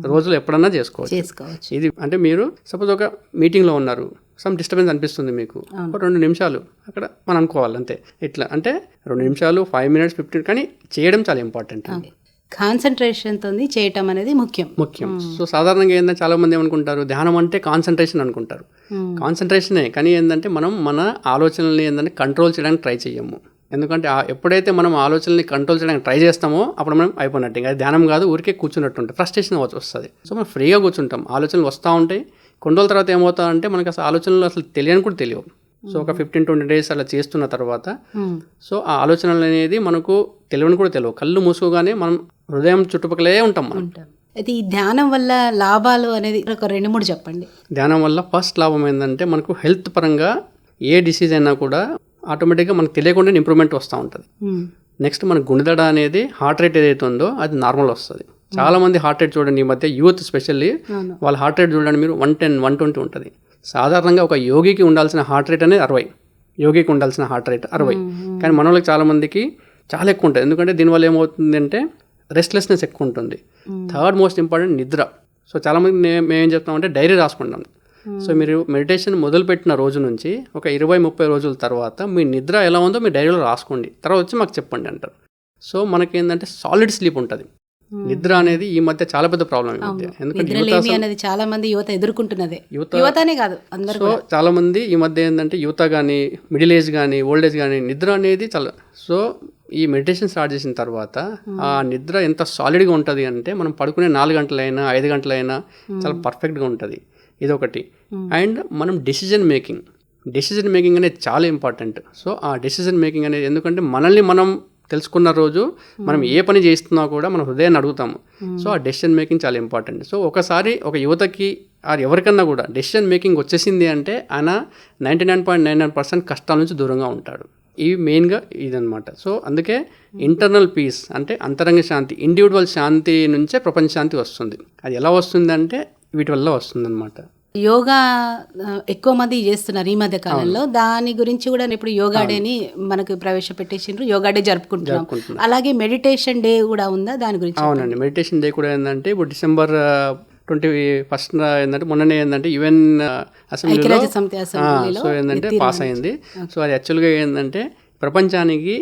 రోజులు ఎప్పుడన్నా చేసుకోవచ్చు. చేసుకోవచ్చు. ఇది అంటే మీరు సపోజ్ ఒక మీటింగ్లో ఉన్నారు. సమ్ డిస్టర్బెన్స్ అనిపిస్తుంది మీకు. ఒక రెండు నిమిషాలు అక్కడ మనం అనుకోవాలి అంతే. ఇట్లా అంటే రెండు నిమిషాలు ఫైవ్ మినిట్స్ ఫిఫ్టీన్ కానీ చేయడం చాలా ఇంపార్టెంట్ కాన్సన్ట్రేషన్ తోని చేయటం అనేది ముఖ్యం. ముఖ్యం. సో సాధారణంగా ఏంటంటే చాలా మంది ఏమనుకుంటారు? ధ్యానం అంటే కాన్సన్ట్రేషన్ అనుకుంటారు. కాన్సన్ట్రేషనే కానీ ఏంటంటే మనం మన ఆలోచనల్ని ఏంటంటే కంట్రోల్ చేయడానికి ట్రై చేయము ఎందుకంటే ఎప్పుడైతే మనం ఆలోచనల్ని కంట్రోల్ చేయడానికి ట్రై చేస్తామో అప్పుడు మనం అయిపోయినట్టు. ఇంకా అది ధ్యానం కాదు ఊరికే కూర్చున్నట్టు ఉంటుంది. ఫ్రస్ట్రేషన్ వస్తుంది. సో మనం ఫ్రీగా కూర్చుంటాం. ఆలోచనలు వస్తూ ఉంటాయి. కొన్ని రోజుల తర్వాత ఏమవుతా అంటే మనకి అసలు ఆలోచనలు అసలు తెలియని కూడా తెలియవు. సో ఒక ఫిఫ్టీన్ ట్వంటీ డేస్ అలా చేస్తున్న తర్వాత మ్మ్. సో ఆ ఆలోచనలు అనేది మనకు తెలియని కూడా తెలియవు. కళ్ళు మూసుకోగానే మనం హృదయం చుట్టుపక్కలే ఉంటాం మనం. అయితే ఈ ధ్యానం వల్ల లాభాలు అనేది ఒక రెండు మూడు చెప్పండి. ధ్యానం వల్ల ఫస్ట్ లాభం ఏంటంటే మనకు హెల్త్ పరంగా ఏ డిసీజ్ అయినా కూడా ఆటోమేటిక్గా మనకు తెలియకుండా ఇంప్రూవ్మెంట్ వస్తూ ఉంటుంది. మ్మ్. నెక్స్ట్ మన గుండెదడ అనేది హార్ట్ రేట్ ఏదైతే ఉందో అది నార్మల్ వస్తుంది. చాలా మంది హార్ట్ రేట్ చూడండి ఈ మధ్య యూత్ స్పెషల్లీ. వాళ్ళ హార్ట్ రేట్ చూడండి మీరు వన్ టెన్ వన్ ట్వంటీ ఉంటుంది. సాధారణంగా ఒక యోగికి ఉండాల్సిన హార్ట్ రేట్ అనేది అరవై. యోగికి ఉండాల్సిన హార్ట్ రేట్ అరవై. కానీ మన వాళ్ళకి చాలా మందికి చాలా ఎక్కువ ఉంటుంది. ఎందుకంటే దీనివల్ల ఏమవుతుందంటే రెస్ట్లెస్నెస్ ఎక్కువ ఉంటుంది. థర్డ్ మోస్ట్ ఇంపార్టెంట్ నిద్ర. సో చాలామంది నే- మేము ఏం చెప్తామంటే డైరీ రాసుకుంటాం. సో మీరు మెడిటేషన్ మొదలుపెట్టిన రోజు నుంచి ఒక ఇరవై ముప్పై రోజుల తర్వాత మీ నిద్ర ఎలా ఉందో మీ డైరీలో రాసుకోండి. తర్వాత వచ్చి మాకు చెప్పండి అంటారు. సో మనకి ఏంటంటే సాలిడ్ స్లీప్ ఉంటుంది. నిద్ర అనేది ఈ మధ్య చాలా పెద్ద ప్రాబ్లం ఎందుకంటే అనేది చాలా మంది యువత ఎదుర్కొంటున్నదే. యువత యువతనే కాదు అందరు సో చాలా మంది ఈ మధ్య ఏంటంటే యువత కానీ మిడిల్ ఏజ్ కానీ ఓల్డ్ ఏజ్ కానీ నిద్ర అనేది చాలా సో ఈ మెడిటేషన్ స్టార్ట్ చేసిన తర్వాత ఆ నిద్ర ఎంత సాలిడ్గా ఉంటుంది అంటే మనం పడుకునే నాలుగు గంటలైనా ఐదు గంటలైనా చాలా పర్ఫెక్ట్గా ఉంటుంది. ఇదొకటి. అండ్ మనం డెసిజన్ మేకింగ్. డెసిజన్ మేకింగ్ అనేది చాలా ఇంపార్టెంట్. సో ఆ డెసిజన్ మేకింగ్ అనేది ఎందుకంటే మనల్ని మనం తెలుసుకున్న రోజు మనం ఏ పని చేస్తున్నా కూడా మన హృదయాన్ని అడుగుతాము. సో ఆ డెసిషన్ మేకింగ్ చాలా ఇంపార్టెంట్ సో ఒకసారి ఒక యువతకి ఆ ఎవరికన్నా కూడా డెసిషన్ మేకింగ్ వచ్చేసింది అంటే ఆయన ninety nine point nine nine percent కష్టాల నుంచి దూరంగా ఉంటాడు. ఇవి మెయిన్గా ఇదనమాట సో అందుకే ఇంటర్నల్ పీస్ అంటే అంతరంగ శాంతి ఇండివిజువల్ శాంతి నుంచే ప్రపంచ శాంతి వస్తుంది. అది ఎలా వస్తుందంటే వీటి వల్ల వస్తుందన్నమాట. యోగా ఎక్కువ మంది చేస్తున్నారు ఈ మధ్య కాలంలో. దాని గురించి కూడా ఇప్పుడు యోగా డేని మనకు ప్రవేశపెట్టేసిండ్రు. యోగా డే జరుపుకుంటున్నాం. అలాగే మెడిటేషన్ డే కూడా ఉందా? దాని గురించి అవునండి. మెడిటేషన్ డే కూడా ఏంటంటే ఇప్పుడు డిసెంబర్ ట్వంటీ ఫస్ట్ ఏంటంటే మొన్ననే ఏంటంటే సమితి అసెంబ్లీలో సో ఏంటంటే పాస్ అయింది. సో అది యాక్చువల్గా ఏంటంటే ప్రపంచానికి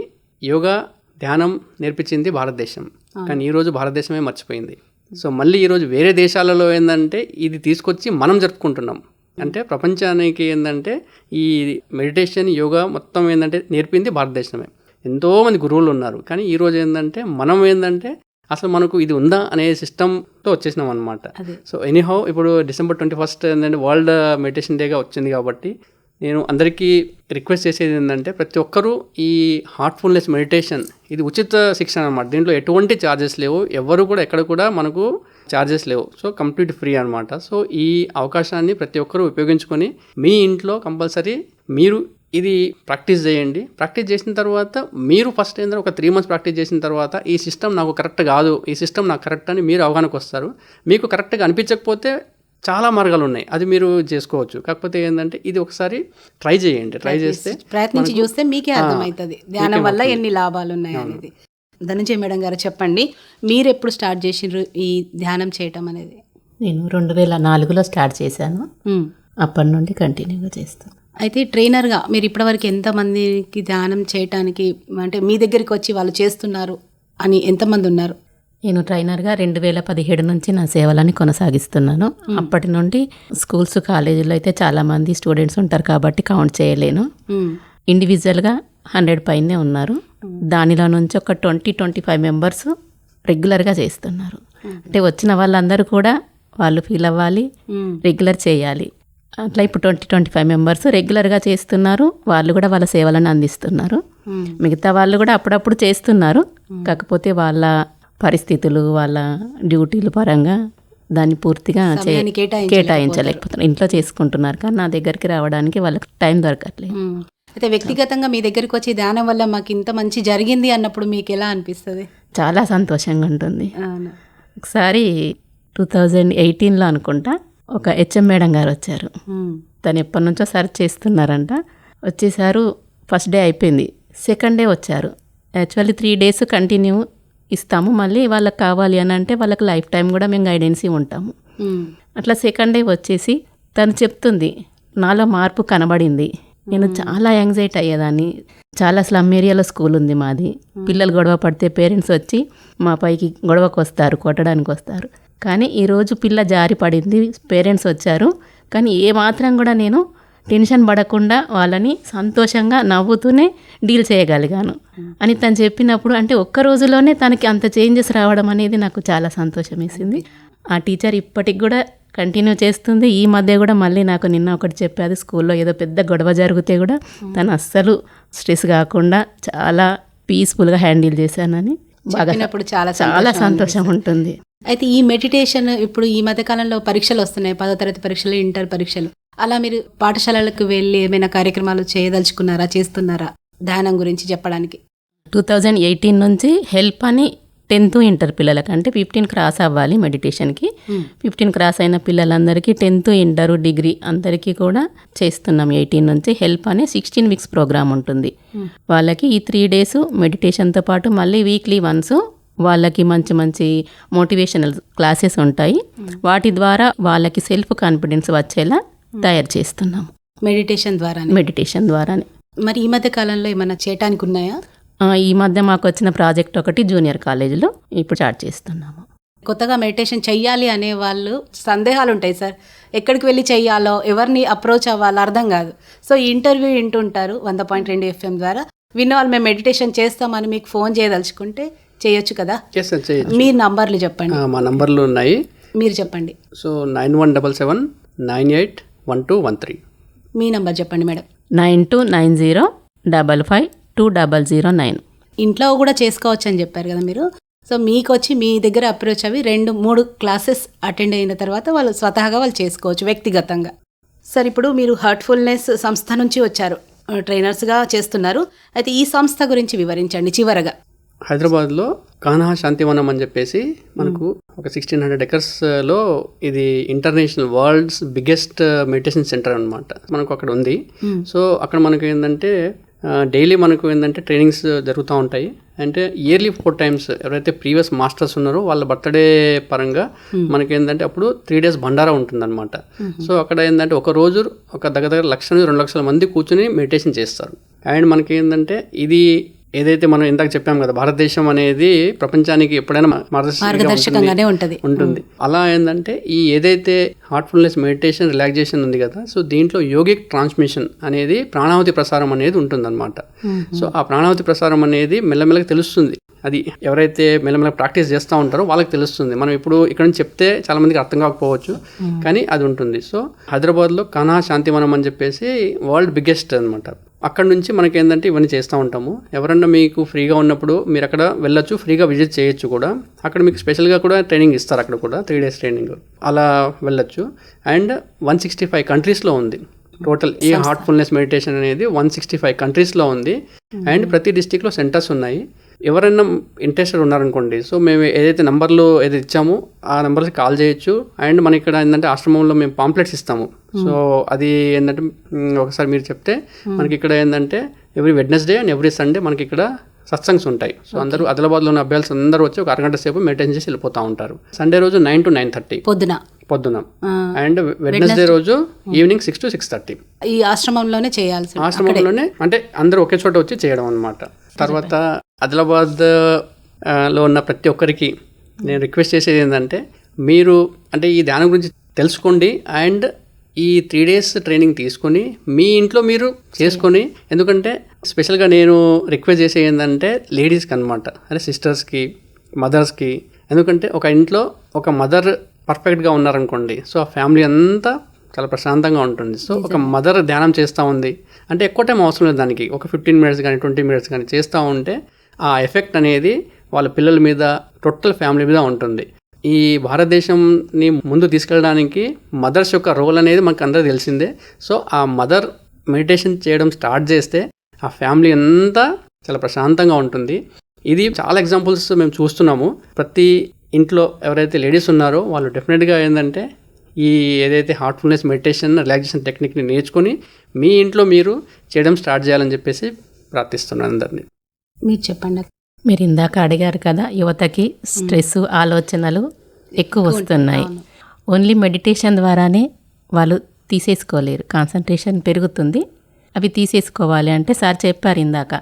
యోగా ధ్యానం నేర్పించింది భారతదేశం. కానీ ఈరోజు భారతదేశమే మర్చిపోయింది. సో మళ్ళీ ఈరోజు వేరే దేశాలలో ఏంటంటే ఇది తీసుకొచ్చి మనం జరుపుకుంటున్నాం. అంటే ప్రపంచానికి ఏంటంటే ఈ మెడిటేషన్ యోగా మొత్తం ఏంటంటే నేర్పింది భారతదేశమే. ఎంతోమంది గురువులు ఉన్నారు. కానీ ఈరోజు ఏంటంటే మనం ఏంటంటే అసలు మనకు ఇది ఉందా అనే సిస్టమ్తో వచ్చేసినాం అనమాట. సో ఎనీహౌ ఇప్పుడు డిసెంబర్ ట్వంటీ ఫస్ట్ ఏంటంటే వరల్డ్ మెడిటేషన్ డేగా వచ్చింది కాబట్టి నేను అందరికీ రిక్వెస్ట్ చేసేది ఏంటంటే ప్రతి ఒక్కరూ ఈ హార్ట్ఫుల్నెస్ మెడిటేషన్ ఇది ఉచిత శిక్షణ అనమాట దీంట్లో ఎటువంటి ఛార్జెస్ లేవు. ఎవరు కూడా ఎక్కడ కూడా మనకు ఛార్జెస్ లేవు. సో కంప్లీట్ ఫ్రీ అనమాట సో ఈ అవకాశాన్ని ప్రతి ఒక్కరూ ఉపయోగించుకొని మీ ఇంట్లో కంపల్సరీ మీరు ఇది ప్రాక్టీస్ చేయండి. ప్రాక్టీస్ చేసిన తర్వాత మీరు ఫస్ట్ ఏంటంటే ఒక త్రీ మంత్స్ ప్రాక్టీస్ చేసిన తర్వాత ఈ సిస్టమ్ నాకు కరెక్ట్ కాదు. ఈ సిస్టమ్ నాకు కరెక్ట్ అని మీరు అవగాహనకు వస్తారు మీకు కరెక్ట్గా అనిపించకపోతే చాలా మార్గాలు ఉన్నాయి అది మీరు చేసుకోవచ్చు. కాకపోతే ఏంటంటే ఇది ఒకసారి ట్రై చేయండి. ట్రై చేస్తే ప్రయత్నించి చూస్తే మీకే అర్థమవుతుంది ధ్యానం వల్ల ఎన్ని లాభాలు ఉన్నాయి అనేది. ధనంజయ మేడం గారు చెప్పండి మీరు ఎప్పుడు స్టార్ట్ చేసిండ్రు ఈ ధ్యానం చేయటం అనేది? నేను రెండు వేల నాలుగులో స్టార్ట్ చేశాను. అప్పటి నుండి కంటిన్యూగా చేస్తాను. అయితే ట్రైనర్గా మీరు ఇప్పటివరకు ఎంతమందికి ధ్యానం చేయటానికి అంటే మీ దగ్గరికి వచ్చి వాళ్ళు చేస్తున్నారు అని ఎంతమంది ఉన్నారు? నేను ట్రైనర్గా రెండు వేల పదిహేడు నుంచి నా సేవలని కొనసాగిస్తున్నాను. అప్పటి నుండి స్కూల్స్ కాలేజీలో అయితే చాలామంది స్టూడెంట్స్ ఉంటారు కాబట్టి కౌంట్ చేయలేను. ఇండివిజువల్గా హండ్రెడ్ పైనే ఉన్నారు. దానిలో నుంచి ఒక ట్వంటీ ట్వంటీ ఫైవ్ మెంబర్స్ రెగ్యులర్గా చేస్తున్నారు. అంటే వచ్చిన వాళ్ళందరూ కూడా వాళ్ళు ఫీల్ అవ్వాలి. రెగ్యులర్ చేయాలి. అట్లా ఇప్పుడు ట్వంటీ ట్వంటీ ఫైవ్ మెంబర్స్ రెగ్యులర్గా చేస్తున్నారు. వాళ్ళు కూడా వాళ్ళ సేవలను అందిస్తున్నారు. మిగతా వాళ్ళు కూడా అప్పుడప్పుడు చేస్తున్నారు. కాకపోతే వాళ్ళ పరిస్థితులు వాళ్ళ డ్యూటీల పరంగా దాన్ని పూర్తిగా. కేటాయించలేకపోతున్నారు. ఇంట్లో చేసుకుంటున్నారు. కానీ నా దగ్గరికి రావడానికి వాళ్ళకి టైం దొరకట్లేదు. అయితే వ్యక్తిగతంగా మీ దగ్గరికి వచ్చి ధ్యానం వల్ల మాకు ఇంత మంచి జరిగింది అన్నప్పుడు మీకు ఎలా అనిపిస్తుంది? చాలా సంతోషంగా ఉంటుంది. ఒకసారి టూ థౌజండ్ ఎయిటీన్లో అనుకుంటా ఒక హెచ్ఎం మేడం గారు వచ్చారు. తను ఎప్పటి నుంచో సర్చ్ చేస్తున్నారంట. వచ్చేసారు ఫస్ట్ డే అయిపోయింది. సెకండ్ డే వచ్చారు. యాక్చువల్లీ త్రీ డేస్ కంటిన్యూ ఇస్తాము. మళ్ళీ వాళ్ళకి కావాలి అని అంటే వాళ్ళకి లైఫ్ టైం కూడా మేము గైడెన్సీ ఉంటాము. అట్లా సెకండ్ డే వచ్చేసి తను చెప్తుంది నాలో మార్పు కనబడింది. నేను చాలా యాంగ్జైటీ అయ్యేదాన్ని. చాలా స్లమ్ ఏరియాలో స్కూల్ ఉంది మాది. పిల్లలు గొడవ పడితే పేరెంట్స్ వచ్చి మా పైకి గొడవకు వస్తారు కొట్టడానికి వస్తారు. కానీ ఈరోజు పిల్ల జారి పడింది పేరెంట్స్ వచ్చారు. కానీ ఏ మాత్రం కూడా నేను టెన్షన్ పడకుండా వాళ్ళని సంతోషంగా నవ్వుతూనే డీల్ చేయగలిగాను. అని తను చెప్పినప్పుడు అంటే ఒక్క రోజులోనే తనకి అంత చేంజెస్ రావడం అనేది నాకు చాలా సంతోషం వేసింది ఆ టీచర్ ఇప్పటికి కూడా కంటిన్యూ చేస్తుంది. ఈ మధ్య కూడా మళ్ళీ నాకు నిన్న ఒకటి చెప్పాది స్కూల్లో ఏదో పెద్ద గొడవ జరిగితే కూడా తను అస్సలు స్ట్రెస్ కాకుండా చాలా పీస్ఫుల్గా హ్యాండిల్ చేశానని. బాగా చాలా చాలా సంతోషం ఉంటుంది. అయితే ఈ మెడిటేషన్ ఇప్పుడు ఈ మధ్య కాలంలో పరీక్షలు వస్తున్నాయి. పదో తరగతి పరీక్షలు ఇంటర్ పరీక్షలు. అలా మీరు పాఠశాలలకు వెళ్ళి ఏమైనా కార్యక్రమాలు చేయదలుచుకున్నారా చేస్తున్నారా ధ్యానం గురించి చెప్పడానికి? టూ థౌజండ్ ఎయిటీన్ నుంచి హెల్ప్ అని టెన్త్ ఇంటర్ పిల్లలకి అంటే ఫిఫ్టీన్ క్రాస్ అవ్వాలి మెడిటేషన్కి. ఫిఫ్టీన్ క్రాస్ అయిన పిల్లలందరికీ టెన్త్ ఇంటర్ డిగ్రీ అందరికీ కూడా చేస్తున్నాం ఎయిటీన్ నుంచి హెల్ప్ అనే సిక్స్టీన్ వీక్స్ ప్రోగ్రామ్ ఉంటుంది. వాళ్ళకి ఈ త్రీ డేస్ మెడిటేషన్తో పాటు మళ్ళీ వీక్లీ వన్స్ వాళ్ళకి మంచి మంచి మోటివేషనల్ క్లాసెస్ ఉంటాయి. వాటి ద్వారా వాళ్ళకి సెల్ఫ్ కాన్ఫిడెన్స్ వచ్చేలా తయారు చేస్తున్నాము. మెడిటేషన్ ద్వారా మెడిటేషన్ ద్వారానే. మరి ఈ మధ్య కాలంలో ఏమైనా చేయటానికి ఉన్నాయా? ఈ మధ్య మాకు వచ్చిన ప్రాజెక్ట్ ఒకటి జూనియర్ కాలేజీలో ఇప్పుడు స్టార్ట్ చేస్తున్నాము. కొత్తగా మెడిటేషన్ చెయ్యాలి అనే వాళ్ళు సందేహాలు ఉంటాయి సార్. ఎక్కడికి వెళ్ళి చెయ్యాలో ఎవరిని అప్రోచ్ అవ్వాలో అర్థం కాదు. సో ఈ ఇంటర్వ్యూ వింటుంటారు వంద పాయింట్ రెండు ఎఫ్ఎం ద్వారా. విన్న వాళ్ళు మేము మెడిటేషన్ చేస్తామని మీకు ఫోన్ చేయదలుచుకుంటే చేయొచ్చు కదా? మీ నంబర్లు చెప్పండి. మా నంబర్లు ఉన్నాయి. మీరు చెప్పండి. So nine one double seven nine eight one two one three. మీ నంబర్ చెప్పండి madam. Nine two nine zero double five two double zero nine. ఇంట్లో కూడా చేసుకోవచ్చు అని చెప్పారు కదా మీరు? సో మీకు వచ్చి మీ దగ్గర అప్రోచ్ అవి రెండు మూడు క్లాసెస్ అటెండ్ అయిన తర్వాత వాళ్ళు స్వతహాగా వాళ్ళు చేసుకోవచ్చు వ్యక్తిగతంగా. సార్ ఇప్పుడు మీరు హార్ట్ఫుల్నెస్ సంస్థ నుంచి వచ్చారు. ట్రైనర్స్గా చేస్తున్నారు. అయితే ఈ సంస్థ గురించి వివరించండి చివరగా. హైదరాబాద్లో కాన్హా శాంతివనం అని చెప్పేసి మనకు ఒక సిక్స్టీన్ హండ్రెడ్ ఎకర్స్లో ఇది international world's biggest meditation centre అనమాట మనకు అక్కడ ఉంది. సో అక్కడ మనకు ఏంటంటే డైలీ మనకు ఏంటంటే ట్రైనింగ్స్ జరుగుతూ ఉంటాయి. అంటే ఇయర్లీ ఫోర్ టైమ్స్ ఎవరైతే ప్రీవియస్ మాస్టర్స్ ఉన్నారో వాళ్ళ బర్త్డే పరంగా మనకి ఏంటంటే అప్పుడు త్రీ డేస్ బండారా ఉంటుందన్నమాట. సో అక్కడ ఏంటంటే ఒక రోజు ఒక దగ్గర దగ్గర లక్ష నుంచి రెండు లక్షల మంది కూర్చుని మెడిటేషన్ చేస్తారు. అండ్ మనకి ఏంటంటే ఇది ఏదైతే మనం ఇందాక చెప్పాం కదా భారతదేశం అనేది ప్రపంచానికి ఎప్పుడైనా మార్గదర్శకంగానే ఉంటుంది. ఉంటుంది. అలా ఏంటంటే ఈ ఏదైతే హార్ట్ఫుల్నెస్ మెడిటేషన్ రిలాక్సేషన్ ఉంది కదా సో దీంట్లో యోగిక్ ట్రాన్స్మిషన్ అనేది ప్రాణావతి ప్రసారం అనేది ఉంటుందన్నమాట. సో ఆ ప్రాణావతి ప్రసారం అనేది మెల్లమెల్లగా తెలుస్తుంది. అది ఎవరైతే మెల్లమెల్ల ప్రాక్టీస్ చేస్తూ ఉంటారో వాళ్ళకి తెలుస్తుంది. మనం ఇప్పుడు ఇక్కడ నుంచి చెప్తే చాలా మందికి అర్థం కాకపోవచ్చు కానీ అది ఉంటుంది. సో హైదరాబాద్లో కానా శాంతివనం అని చెప్పేసి వరల్డ్ బిగ్గెస్ట్ అనమాట అక్కడ నుంచి మనకి ఏంటంటే ఇవన్నీ చేస్తూ ఉంటాము. ఎవరన్నా మీకు ఫ్రీగా ఉన్నప్పుడు మీరు అక్కడ వెళ్ళొచ్చు ఫ్రీగా విజిట్ చేయొచ్చు కూడా. అక్కడ మీకు స్పెషల్గా కూడా ట్రైనింగ్ ఇస్తారు అక్కడ కూడా త్రీ డేస్ ట్రైనింగ్. అలా వెళ్ళొచ్చు. అండ్ వన్ సిక్స్టీ ఫైవ్ కంట్రీస్లో ఉంది. టోటల్ ఈ హార్ట్ఫుల్నెస్ మెడిటేషన్ అనేది వన్ సిక్స్టీ ఫైవ్ కంట్రీస్లో ఉంది. అండ్ ప్రతి డిస్టిక్లో సెంటర్స్ ఉన్నాయి. ఎవరైనా ఇంట్రెస్టెడ్ ఉన్నారనుకోండి సో మేము ఏదైతే నంబర్లు ఏదైతే ఇచ్చామో ఆ నెంబర్కి కాల్ చేయొచ్చు. అండ్ మన ఇక్కడ ఏంటంటే ఆశ్రమంలో మేము పాంప్లెట్స్ ఇస్తాము. సో అది ఏంటంటే ఒకసారి మీరు చెప్తే మనకి ఇక్కడ ఏంటంటే every Wednesday and every Sunday మనకి ఇక్కడ సత్సంగ్స్ ఉంటాయి. సో అందరూ ఆదిలాబాద్లో ఉన్న అబ్బాయిలు అందరూ వచ్చి ఒక అరగంట సేపు మెడిటేషన్ చేసి వెళ్ళిపోతూ ఉంటారు. సండే రోజు నైన్ టు నైన్ థర్టీ. పొద్దున. పొద్దున. అండ్ వెడ్నెస్డే రోజు evening six to six thirty. ఈ ఆశ్రమంలోనే చేయాల్సి ఆశ్రమంలోనే అంటే అందరూ ఒకే చోట వచ్చి చేయడం అనమాట తర్వాత ఆదిలాబాద్ ఆ, లో ఉన్న ప్రతి ఒక్కరికి నేను రిక్వెస్ట్ చేసేది ఏంటంటే మీరు అంటే ఈ ధ్యానం గురించి తెలుసుకోండి అండ్ ఈ త్రీ డేస్ ట్రైనింగ్ తీసుకొని మీ ఇంట్లో మీరు చేసుకొని ఎందుకంటే స్పెషల్గా నేను రిక్వెస్ట్ చేసేది ఏంటంటే లేడీస్కి అనమాట అంటే సిస్టర్స్కి మదర్స్కి. ఎందుకంటే ఒక ఇంట్లో ఒక మదర్ పర్ఫెక్ట్గా ఉన్నారనుకోండి సో ఆ ఫ్యామిలీ అంతా చాలా ప్రశాంతంగా ఉంటుంది. సో ఒక మదర్ ధ్యానం చేస్తూ ఉంది అంటే ఎక్కువ టైం అవసరం లేదు దానికి. ఒక ఫిఫ్టీన్ మినిట్స్ కానీ ట్వంటీ మినిట్స్ కానీ చేస్తూ ఉంటే ఆ ఎఫెక్ట్ అనేది వాళ్ళ పిల్లల మీద టోటల్ ఫ్యామిలీ మీద ఉంటుంది. ఈ భారతదేశంని ముందు తీసుకెళ్ళడానికి మదర్స్ యొక్క రోల్ అనేది మనకు అందరూ తెలిసిందే. సో ఆ మదర్ మెడిటేషన్ చేయడం స్టార్ట్ చేస్తే ఆ ఫ్యామిలీ అంతా చాలా ప్రశాంతంగా ఉంటుంది. ఇది చాలా ఎగ్జాంపుల్స్ మేము చూస్తున్నాము. ప్రతి ఇంట్లో ఎవరైతే లేడీస్ ఉన్నారో వాళ్ళు డెఫినెట్గా ఏంటంటే ఈ ఏదైతే హార్ట్ఫుల్నెస్ మెడిటేషన్ రిలాక్సేషన్ టెక్నిక్ని నేర్చుకొని మీ ఇంట్లో మీరు చేయడం స్టార్ట్ చేయాలని చెప్పేసి ప్రార్థిస్తున్నాను అందరినీ. మీరు చెప్పండి మీరు ఇందాక అడిగారు కదా యువతకి స్ట్రెస్ ఆలోచనలు ఎక్కువ వస్తున్నాయి. ఓన్లీ మెడిటేషన్ ద్వారానే వాళ్ళు తీసేసుకోలేరు. కాన్సన్ట్రేషన్ పెరుగుతుంది. అవి తీసేసుకోవాలి అంటే సార్ చెప్పారు ఇందాక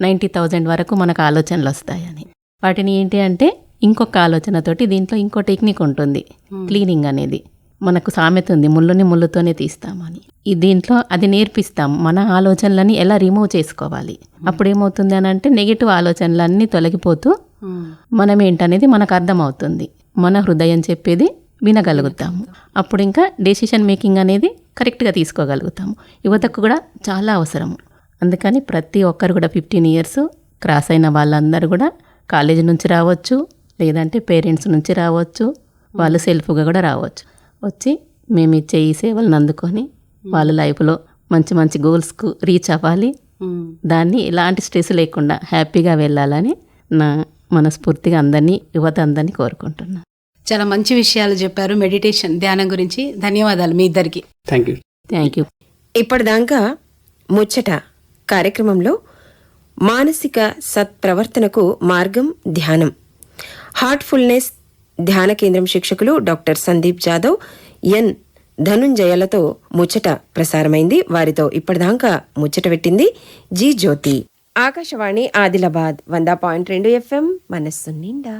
నైంటీ థౌజండ్ వరకు మనకు ఆలోచనలు వస్తాయని. వాటిని ఏంటి అంటే ఇంకొక ఆలోచనతోటి దీంట్లో ఇంకో టెక్నిక్ ఉంటుంది క్లీనింగ్ అనేది. మనకు సామెత ఉంది ముళ్ళుని ముళ్ళుతోనే తీస్తామని ఈ దీంట్లో అది నేర్పిస్తాం మన ఆలోచనలని ఎలా రిమూవ్ చేసుకోవాలి. అప్పుడు ఏమవుతుంది అని అంటే నెగిటివ్ ఆలోచనలన్నీ తొలగిపోతూ మనం ఏంటనేది మనకు అర్థమవుతుంది. మన హృదయం చెప్పేది వినగలుగుతాము. అప్పుడు ఇంకా డెసిషన్ మేకింగ్ అనేది కరెక్ట్గా తీసుకోగలుగుతాము. యువతకు కూడా చాలా అవసరము. అందుకని ప్రతి ఒక్కరు కూడా ఫిఫ్టీన్ ఇయర్స్ క్రాస్ అయిన వాళ్ళందరూ కూడా కాలేజీ నుంచి రావచ్చు లేదంటే పేరెంట్స్ నుంచి రావచ్చు వాళ్ళు సెల్ఫ్గా కూడా రావచ్చు. వచ్చి మేము ఇచ్చే ఈ సేవలను అందుకొని వాళ్ళ లైఫ్లో మంచి మంచి గోల్స్కు రీచ్ అవ్వాలి. దాన్ని ఎలాంటి స్ట్రెస్ లేకుండా హ్యాపీగా వెళ్ళాలని నా మనస్ఫూర్తిగా అందరినీ యువత అందరినీ కోరుకుంటున్నాను. చాలా మంచి విషయాలు చెప్పారు. మెడిటేషన్ ధ్యానం గురించి ధన్యవాదాలు మీ ఇద్దరికి. థ్యాంక్ యూ థ్యాంక్ యూ ఇప్పటిదాకా ముచ్చట కార్యక్రమంలో మానసిక సత్ప్రవర్తనకు మార్గం ధ్యానం హార్ట్ఫుల్నెస్ ధ్యాన కేంద్రం శిక్షకులు డాక్టర్ సందీప్ జాదవ్ ఎన్ ధనుంజయలతో ముచ్చట ప్రసారమైంది. వారితో ఇప్పటిదాకా ముచ్చట పెట్టింది జీ జ్యోతి. ఆకాశవాణి ఆదిలాబాద్ వంద పాయింట్ రెండు ఎఫ్ఎం మనస్సు నిండా.